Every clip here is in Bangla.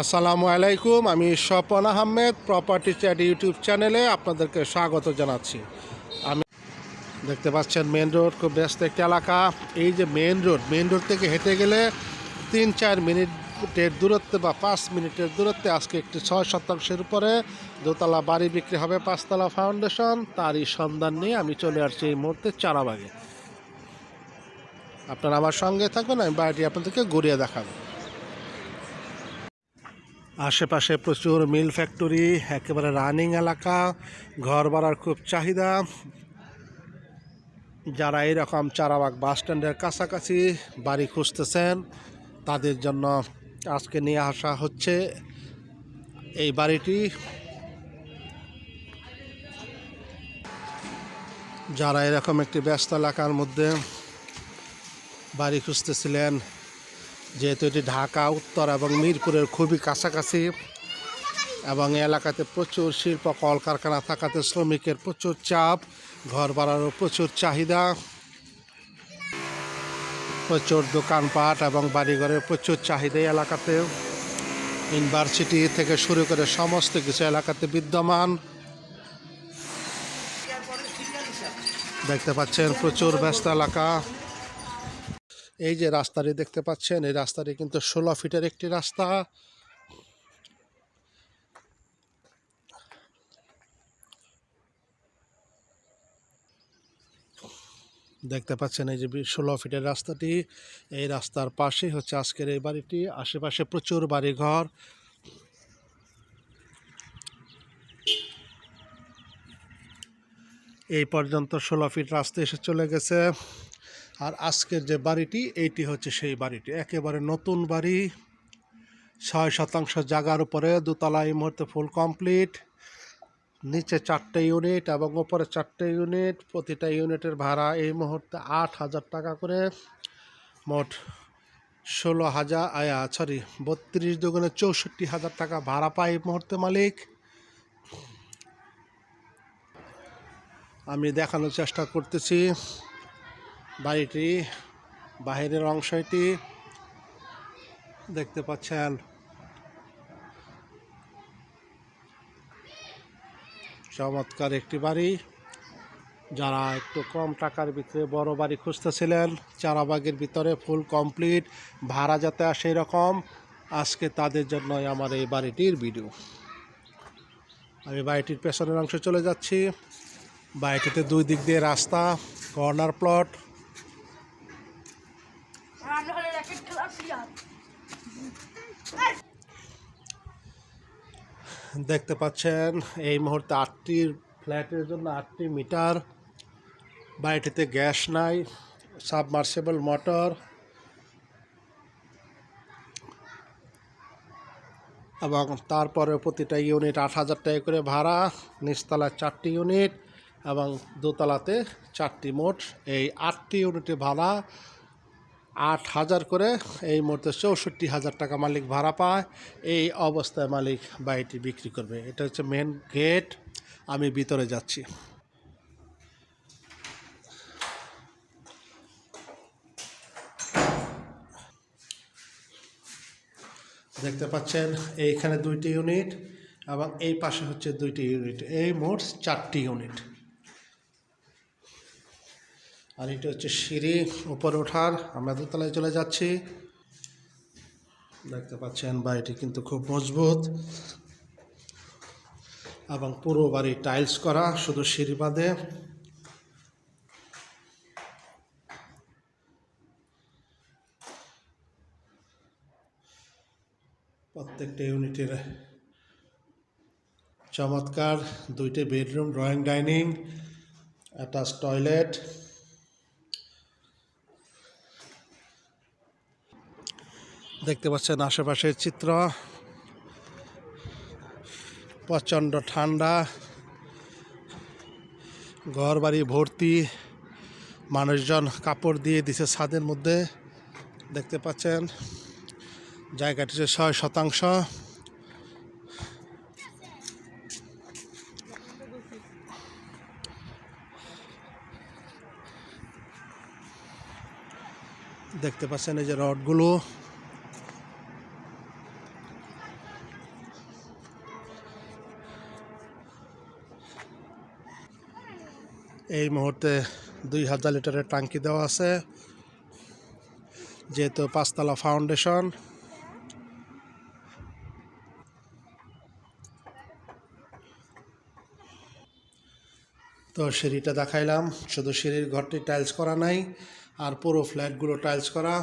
আসসালামু আলাইকুম, আমি Swapan Ahmed property chat YouTube চ্যানেলে আপনাদেরকে স্বাগত জানাচ্ছি। আমি দেখতে পাচ্ছেন মেন রোড খুব ব্যস্ত একটি এলাকা। এই যে মেন রোড মেন রোড থেকে হেঁটে গেলে তিন চার মিনিটের দূরত্বে বা পাঁচ মিনিটের দূরত্বে আজকে একটি ছয় শতাংশের উপরে দোতলা বাড়ি বিক্রি হবে পাঁচতলা ফাউন্ডেশন তারই সন্ধান নিয়ে আমি চলে আসছি এই মুহূর্তে চারাবাগে। আপনারা আমার সঙ্গে থাকবেন আমি বাড়িটি আপনাদেরকে ঘুরিয়ে দেখাবো। আশেপাশে প্রচুর মিল ফ্যাক্টরি, একেবারে রানিং এলাকা, ঘর ভাড়ার খুব চাহিদা। যারা এরকম চারাবাগ বাস স্ট্যান্ডের কাছাকাছি বাড়ি খুঁজতেছেন, তাদের জন্য আজকে নিয়ে আসা হচ্ছে এই বাড়িটি। যারা এরকম একটি ব্যস্ত এলাকার মধ্যে বাড়ি খুঁজতেছিলেন যেহেতু এটি ঢাকা, উত্তর এবং মিরপুরের খুবই কাছাকাছি এবং এলাকাতে প্রচুর শিল্প, কলকারখানা থাকাতে শ্রমিকের প্রচুর চাপ, ঘর ভাড়ারও প্রচুর চাহিদা, প্রচুর দোকানপাট এবং বাড়িঘরের প্রচুর চাহিদা এলাকাতে। ইউনিভার্সিটি থেকে শুরু করে সমস্ত কিছু এলাকাতে বিদ্যমান। দেখতে পাচ্ছেন, প্রচুর ব্যস্ত এলাকা। এই যে রাস্তাটি দেখতে পাচ্ছেন, এই রাস্তাটি কিন্তু ষোলো ফিটের একটি রাস্তা। দেখতে পাচ্ছেন এই যে ষোলো ফিটের রাস্তাটি। এই রাস্তার পাশেই হচ্ছে আজকের এই বাড়িটি। আশেপাশে প্রচুর বাড়িঘর। এই পর্যন্ত ষোলো ফিট রাস্তা এসে চলে গেছে। আর আজকের যে বাড়িটি, এইটি হচ্ছে সেই বাড়িটি। একেবারে নতুন বাড়ি, ছয় শতাংশ জায়গার উপরে, দোতলা এই মুহূর্তে ফুল কমপ্লিট নিচে চারটে ইউনিট এবং ওপরে চারটে ইউনিট প্রতিটা ইউনিটের ভাড়া এই মুহূর্তে আট হাজার টাকা করে। মোট ষোলো হাজার, আয়া সরি বত্রিশ দুগুণে চৌষট্টি হাজার টাকা ভাড়া পায় এই মুহূর্তে মালিক। আমি দেখানোর চেষ্টা করতেছি। বাড়িটি, বাহিরের অংশটি দেখতে পাচ্ছেন। চমৎকার একটি বাড়ি। যারা একটু কম টাকার ভিতরে বড় বাড়ি খুঁজতেছিলেন, চারাবাগের ভিতরে ফুল কমপ্লিট, ভাড়া যাতে আসে এরকম, আজকে তাদের জন্যই আমার এই বাড়িটির ভিডিও। আমি বাড়িটির পেছনের অংশে চলে যাচ্ছি। বাড়িটিতে দুই দিক দিয়ে রাস্তা, কর্নার প্লট দেখতে পাচ্ছেন, এই মুহূর্তে আটটির ফ্ল্যাটের জন্য আটটি মিটার। বাড়িটিতে গ্যাস নাই, সাবমার্সেবল মোটর। এবং তারপরে প্রতিটা ইউনিট আট হাজার টাকা করে ভাড়া, নিচতলায় চারটি ইউনিট এবং দোতলাতে চারটি মোট। এই আটটি ইউনিটে ভাড়া আট হাজার করে এই মুহূর্তে চৌষট্টি হাজার টাকা মালিক ভাড়া পায়। এই অবস্থায় মালিক বাড়িটি বিক্রি করবে। এটা হচ্ছে মেন গেট আমি ভিতরে যাচ্ছি। দেখতে পাচ্ছেন, এইখানে দুইটি ইউনিট এবং এই পাশে হচ্ছে দুইটি ইউনিট এই মোট চারটি ইউনিট আর এটা হচ্ছে সিঁড়ি, উপরে ওঠার। আমরা দোতলায় চলে যাচ্ছি। দেখতে পাচ্ছেন বাড়িটি কিন্তু খুব মজবুত। এবং পুরো বাড়ি টাইলস করা, শুধু সিঁড়ি বাদে প্রত্যেকটা ইউনিটের চমৎকার। দুইটি bedroom, drawing, dining attach toilet. দেখতে পাচ্ছেন আশেপাশের চিত্র। প্রচণ্ড ঠান্ডা। ঘর বাড়ি ভর্তি। মানুষজন কাপড় দিয়ে দিছে ছাদের মধ্যে। দেখতে পাচ্ছেন, জায়গাটি ছয় শতাংশ। দেখতে পাচ্ছেন এই যে রডগুলো। এই মুহূর্তে দুই হাজার লিটারের ট্যাঙ্কি দেওয়া আছে, যেহেতু পাঁচতলা ফাউন্ডেশন। তো সিঁড়িটা দেখাইলাম, শুধু সিঁড়ির ঘরটি টাইলস করা নাই, আর পুরো ফ্ল্যাটগুলো টাইলস করা।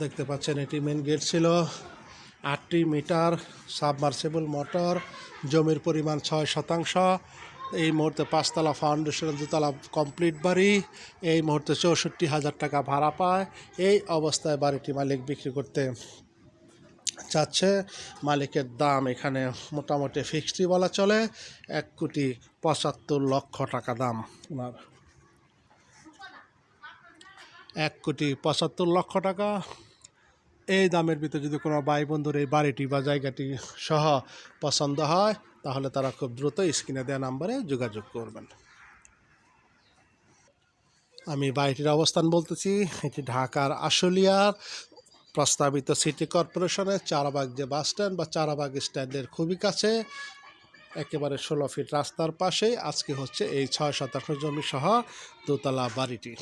দেখতে পাচ্ছেন, এটি মেন গেট ছিল। আটটি মিটার সাবমার্সিবল মোটর জমির পরিমাণ ছয় শতাংশ। এই মুহূর্তে পাঁচতলা ফাউন্ডেশন দুতলা কমপ্লিট বাড়ি, এই মুহূর্তে চৌষট্টি হাজার টাকা ভাড়া পায়, এই অবস্থায় বাড়িটি মালিক বিক্রি করতে চাচ্ছে। মালিকের দাম এখানে মোটামুটি ফিক্সডই বলা চলে, এক কোটি পঁচাত্তর লক্ষ টাকা দাম ওনার। এক কোটি পঁচাত্তর লক্ষ টাকা। এই দামের ভিতরে যদি কোনো ভাই বন্ধুর এই বাড়িটি বা জায়গাটি সহ পছন্দ হয় তাহলে তারা খুব দ্রুত স্ক্রিনে দেওয়া নাম্বারে যোগাযোগ করবেন। আমি বাড়িটির অবস্থান বলতেছি, এটি ঢাকার আশুলিয়ার প্রস্তাবিত সিটি কর্পোরেশনের চারাবাগ যে বাস স্ট্যান্ড বা চারাবাগ স্ট্যান্ডের খুবই কাছে, একেবারে ষোলো ফিট রাস্তার পাশেই। আজকে হচ্ছে এই ছয় শতাংশ জমি সহ দোতলা বাড়িটি।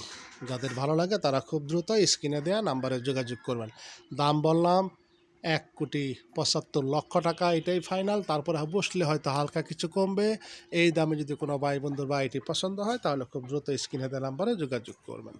যাদের ভালো লাগে তারা খুব দ্রুত স্ক্রিনে দেওয়া নাম্বারে যোগাযোগ করবেন। দাম বললাম এক কোটি পঁচাত্তর লক্ষ টাকা, এটাই ফাইনাল তারপরে বসলে হয়তো হালকা কিছু কমবে। এই দামে যদি কোনো ভাই বন্ধুর বা এটি পছন্দ হয়, তাহলে খুব দ্রুত স্ক্রিনে দেওয়া নাম্বারে যোগাযোগ করবেন।